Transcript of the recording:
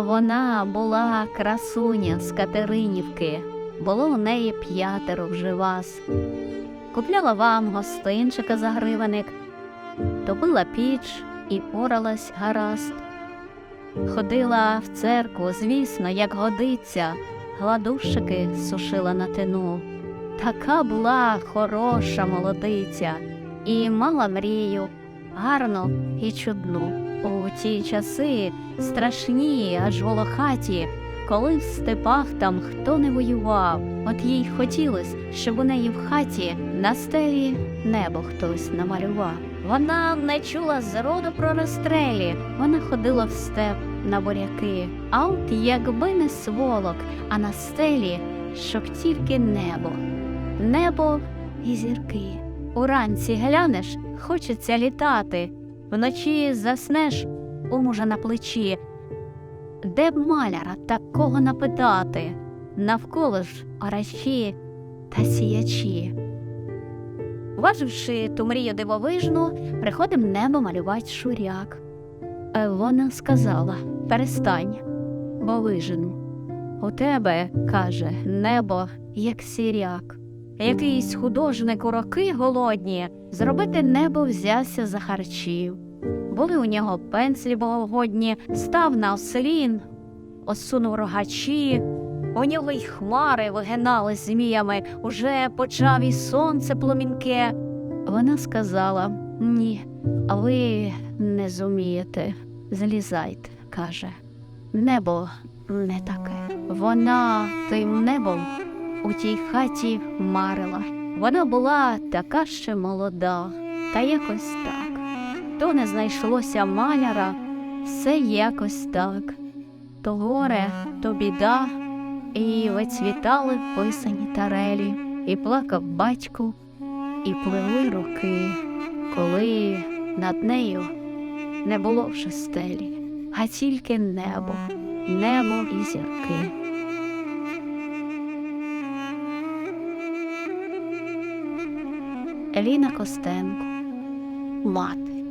Вона була красуня з Катеринівки. Було у неї п'ятеро вже вас. Купляла вам гостинчика за гривенник, топила піч і поралась гаразд. Ходила в церкву, звісно, як годиться, гладущики сушила на тину. Така була хороша молодиця і мала мрію, гарну і чудну. У ті часи страшні, аж волохаті, коли в степах там хто не воював, от їй хотілось, щоб у неї в хаті на стелі небо хтось намалював. Вона не чула зроду про розстрелі, вона ходила в степ на буряки. А от якби не сволок, а на стелі, щоб тільки небо, небо і зірки. Уранці глянеш, хочеться літати, вночі заснеш у мужа на плечі. Де б маляра такого напитати? Навколо ж орачі та сіячі. Важивши ту мрію дивовижну, приходим небо малювать шуряк. Вона сказала перестань, бо вижену. У тебе, каже, небо, як сіряк. Якийсь художник у роки голодні зробити небо взявся за харчів. Були у нього пенслі богогодні, став на ослін, осунув рогачі. У нього й хмари вигинали зміями, уже почав і сонце пломінке. Вона сказала ні, а ви не зумієте. Злізайте, каже. Небо не таке. Вона тим небом у тій хаті марила. Вона була така ще молода, та якось так. То не знайшлося маляра, все якось так. То горе, то біда, і вицвітали писані тарелі, і плакав батько, і пливли роки, коли над нею не було вже стелі, а тільки небо, небо і зірки. Еліна Костенко, мати.